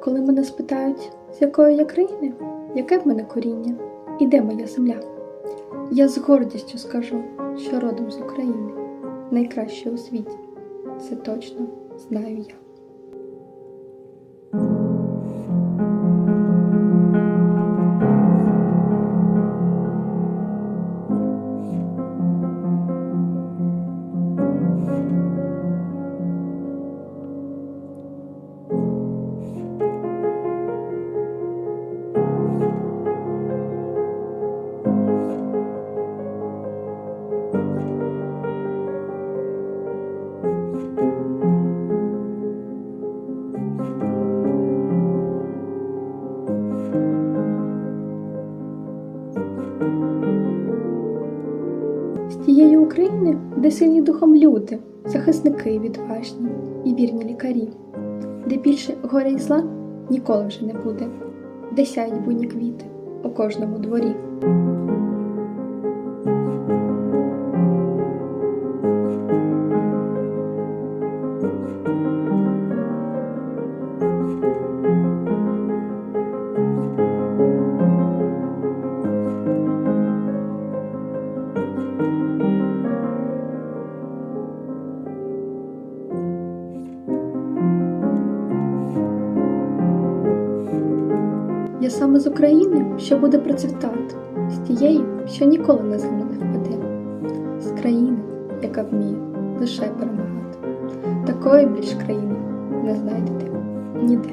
Коли мене спитають, з якої я країни, яке в мене коріння і де моя земля, я з гордістю скажу, що родом з України, найкраще у світі. Це точно знаю я. З тієї України, де сильні духом люди, захисники відважні і вірні лікарі, де більше горя і зла ніколи вже не буде, де сяють буйні квіти у кожному дворі. Я саме з України, що буде процвітати, з тієї, що ніколи на землю не впаде, з країни, яка вміє лише перемагати. Такої більш країни не знайдете ніде.